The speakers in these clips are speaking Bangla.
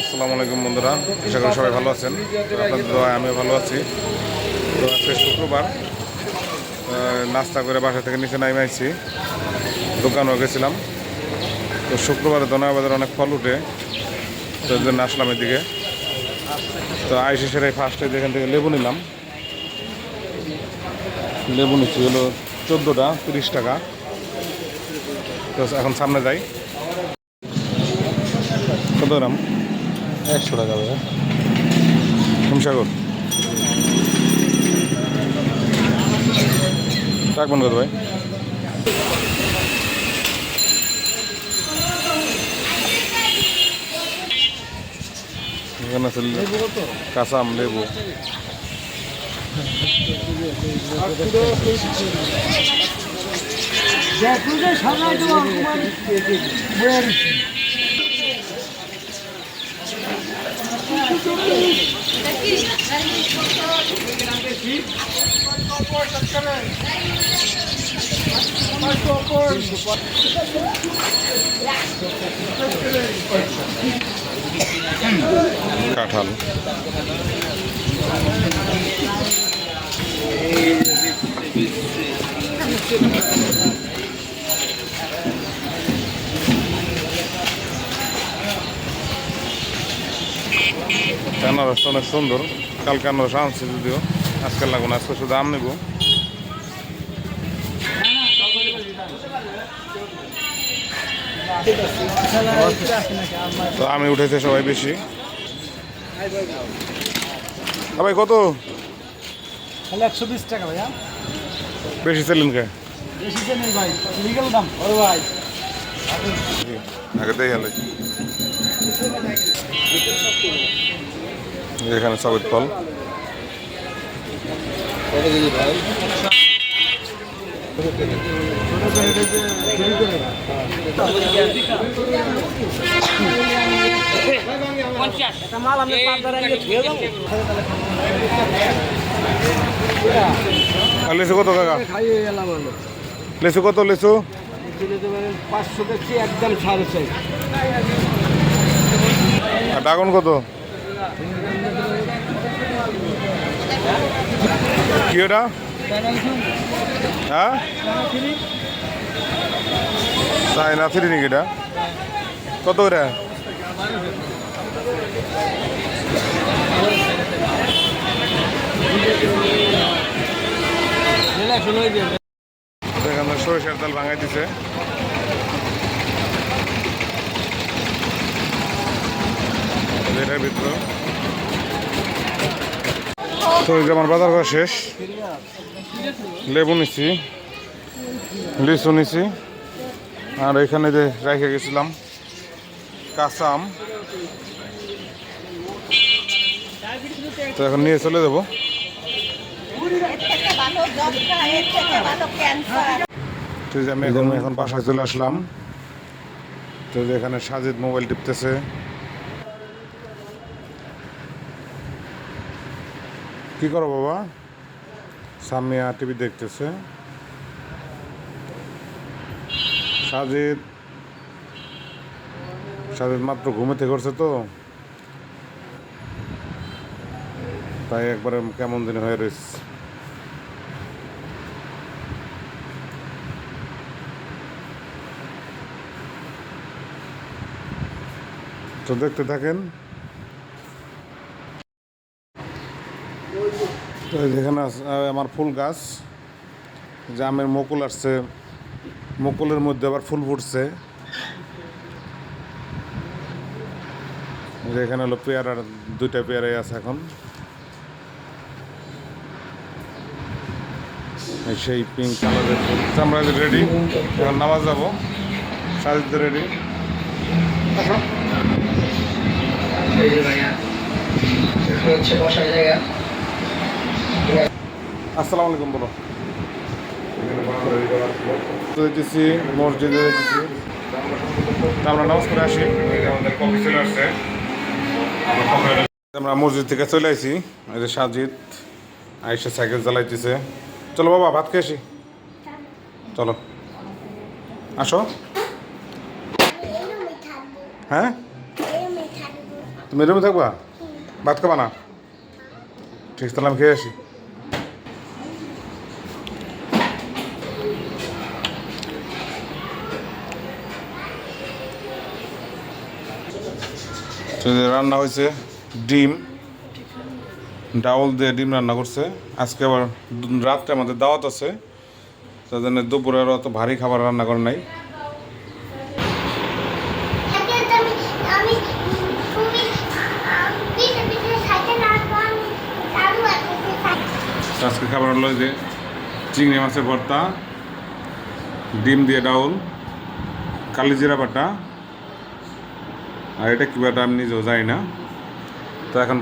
আসসালামু আলাইকুম বন্ধুরা, আশা করি সবাই ভালো আছেন। আপনাদের দোয়ায় আমিও ভালো আছি। তো আজকে শুক্রবার নাস্তা করে বাসা থেকে নিচে নামে আইছি। দোকানও গেছিলাম। তো শুক্রবারে দোনায় বাজারে অনেক ফল উঠে, তো জন্য আসলাম এদিকে। তো আইসি সেরাই ফার্স্টে যেখান থেকে লেবু নিলাম। লেবু নিচ্ছি হলো চোদ্দোটা, তিরিশ টাকা। তো এখন সামনে যাই। কত গ্রাম একশো টাকা ভাইয়া হিমসাগর? রাখবেন কত ভাই? এখানে আছে কাঁচা আম লেবু কাঁঠাল। আনারসটা অনেক সুন্দর। কালকে আনারস আনছি যদিও আজকাল লাগবো না আজকে শুধু আম নেব। তো আমি উঠেছে সবাই বেশি। ভাই কত? একশো বিশ টাকা ভাইয়া। বেশি ছিলেন কে? বেশি ভাই লিগেল দাম। ও ভাই। আগে এখানে সবেদ ফল। লিচু কত কাকা? লিচু কত পারেন পাঁচশো দেখছি একদম সাড়ে চাই আর ড্রাগন কত? কি ওটা? হ্যাঁ? চাইনা থ্রি নাকি এটা? কত এখানে সরিষার তেল ভাঙাই দিছে তো এই যে আমার বাজার করা শেষ। লেবু নিছি, লিচু নিছি, আর এখানে যে রেখে গেছিলাম কাঁচা তো এখন নিয়ে চলে যাব। আমি এখন এখন বাসায় চলে আসলাম। তো এখানে সাজিদ মোবাইল টিপতেছে। কি করো বাবা? সামিয়া টিভি দেখতেছে। সাজিদ। সাজিদ মাত্র ঘুমেতে করছে তো। তাই একবারে কেমন দিন হয়ে রয়েছে। তো দেখতে থাকেন। তো আছে, আমার ফুল গাছ জামের মুকুল আসছে মুকুলের মধ্যে আবার ফুল ফুটছে। এখানে হলো পেয়ারার দুইটা পেয়ারাই আছে এখন। সেই পিঙ্ক কালারের তো আমরা রেডি এখন নামাজ যাব। সাজিদ রেডি এখানে হচ্ছে বসার জায়গা। আসসালামু আলাইকুম বলো। যেতেছি মসজিদে যেতেছি আমরা নামাজ করে আসি। আমরা মসজিদ থেকে চলে আসি এই যে সাজিদ আইসে সাইকেল চালাইতেছে। চলো বাবা ভাত খেয়ে আসি। চলো। আসো। হ্যাঁ? তুমি রুমে থাকবা? ভাত খাবা না? ঠিক আছে, তাহলে আমি খেয়ে আসি। তো রান্না হয়েছে ডিম। ডাউল দিয়ে ডিম রান্না করছে। আজকে আবার রাত্রে আমাদের দাওয়াত আছে। তার জন্য দুপুরে আর অত ভারী খাবার রান্না করে নাই। আজকে খাবার হলো যে চিংড়ি মাছের ভর্তা ডিম দিয়ে ডাউল কালিজিরা বাটা আর এটা কী বাটা আমি নিজেও জানি না। তো এখন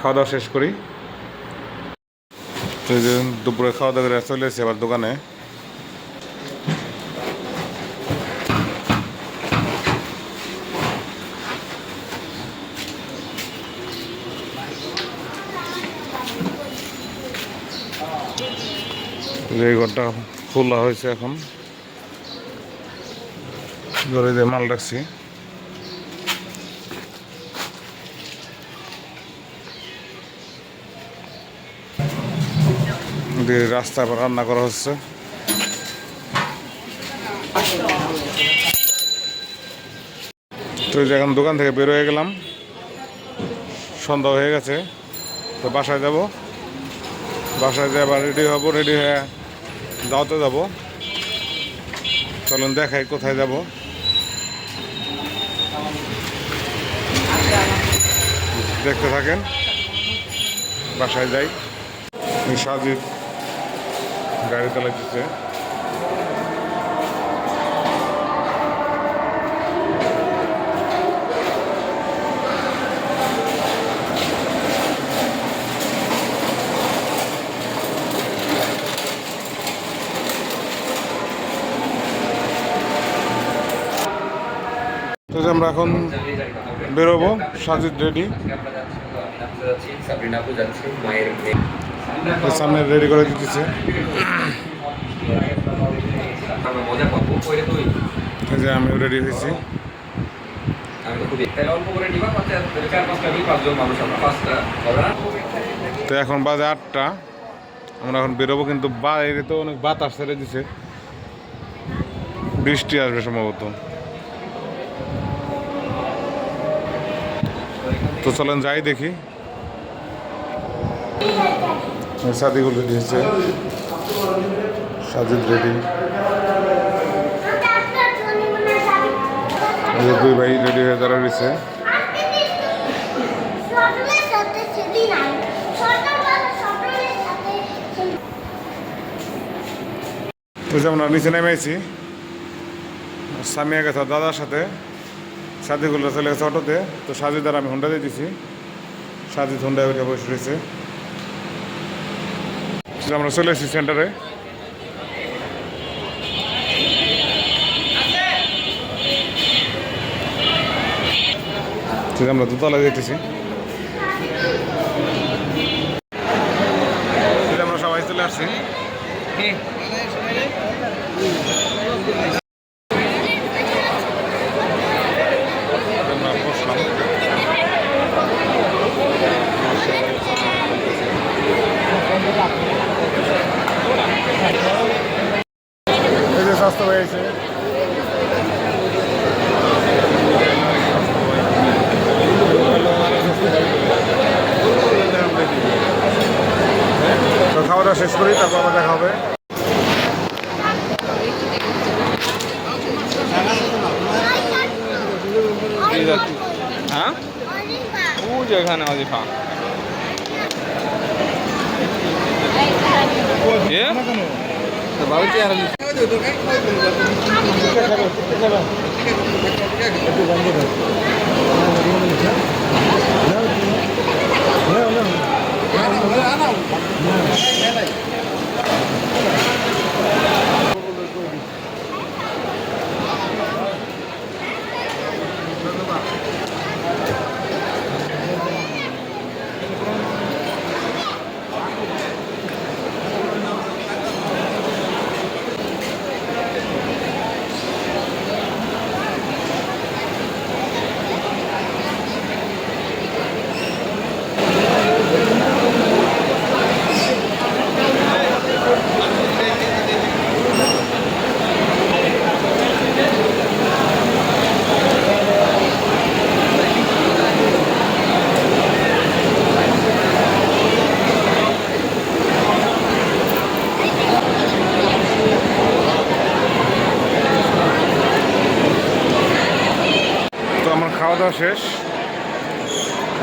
খাওয়া দাওয়া শেষ করি। তো দুপুরে খাওয়া দাওয়া করে চলে এসেছি আবার দোকানে। এই ঘরটা খোলা হয়েছে এখন। ঘরে যে মাল রাখছি। দিয়ে রাস্তা রান্না করা হচ্ছে। তো এখন দোকান থেকে বের হয়ে গেলাম। সন্ধ্যা হয়ে গেছে, তো বাসায় যাব। বাসায় যে আবার রেডি হব রেডি হয়ে দাওয়াতে যাব। চলুন দেখাই কোথায় যাব। দেখতে থাকেন, বাসায় যাই। সাজিদ গাড়ি চালাইতেছে। আমরা এখন বেরোবো সাজিদ রেডি সামনে রেডি করে দিতেছে। আমরা মজা পাবো। ওইটা তুই? এই যে আমিও রেডি হয়েছি। তো এখন বাজে আটটা। আমরা এখন বেরোবো কিন্তু বাইরে তো অনেক বাতাস ছেড়ে দিছে। বৃষ্টি আসবে সম্ভবত। তো চলেন যাই দেখি। সাদিগুল রেডি হয়েছে সাজিদ রেডি। দুই ভাই রেডি হয়ে দাঁড়া রয়েছে। যে আমরা নিচে নেমেছি সামিয়া গেছে দাদার সাথে সাদিগুলো চলে গেছে অটোতে। তো সাজিদার আমি হুন্ডা দিয়ে দিছি। সাজিদ হুন্ডায় উঠে বসে রয়েছে। আমরা চলে এসেছি সেন্টারে আছে, আমরা দোতলায় দেখতেছি। আমরা সবাই চলে আসছি। আবার দেখা হবে হ্যাঁ এখানে অজিফা বাবু chair No, no. No, no. ধন্যবাদ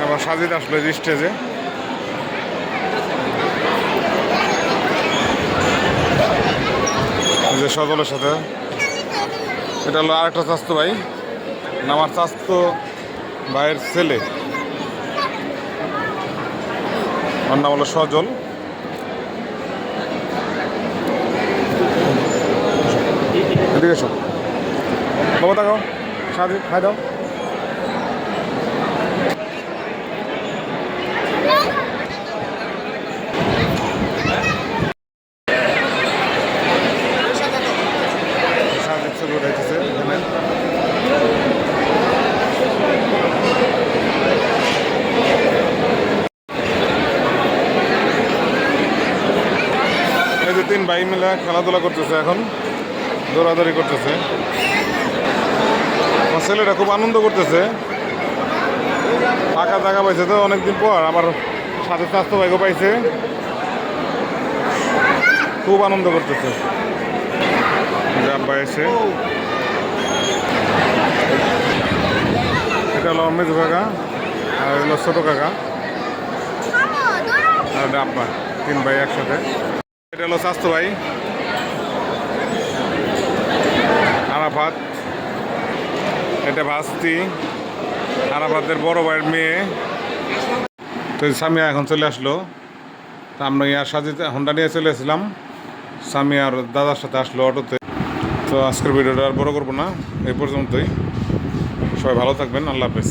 এবার সাজিদ আসলো স্টেজে যে সজলের সাথে। এটা হলো আরেকটা স্বাস্থ্য ভাই। আমার স্বাস্থ্য ভাইয়ের ছেলে। ওর নাম হলো সজল। এদিকে এসো। বাবা তাকাও সাজি খাই দাও সাজিদ ছবি উঠাইতেছে এখানে এই যে তিন ভাই মিলে খেলাধুলা করতেছে এখন, দৌড়াদৌড়ি করতেছে। আমার ছেলেটা খুব আনন্দ করতেছে। ফাঁকা জায়গা পাইছে তো অনেকদিন পর আবার সাথে স্বাস্থ্য ভাইকে পাইছে। খুব আনন্দ করতেছে। আব্বা এসে। এটা হলো মেজু কাকা, আর হলো ছোটো কাকা। আর আব্বা, তিন ভাই একসাথে। এটা হলো স্বাস্থ্য ভাই আরাফাত। এটা ভাস্তি। আরাফাতের বড় ভাইয়ের মেয়ে। তো সামিয়া এখন চলে আসলো। তা আমরা ইয়ার সাজিতে হন্ডা নিয়ে চলে এসেছিলাম সামিয়া আর দাদার সাথে আসলো অটোতে। তো আজকের ভিডিওটা আর বড় করব না। এই পর্যন্তই। সবাই ভালো থাকবেন। আল্লাহ হাফেজ।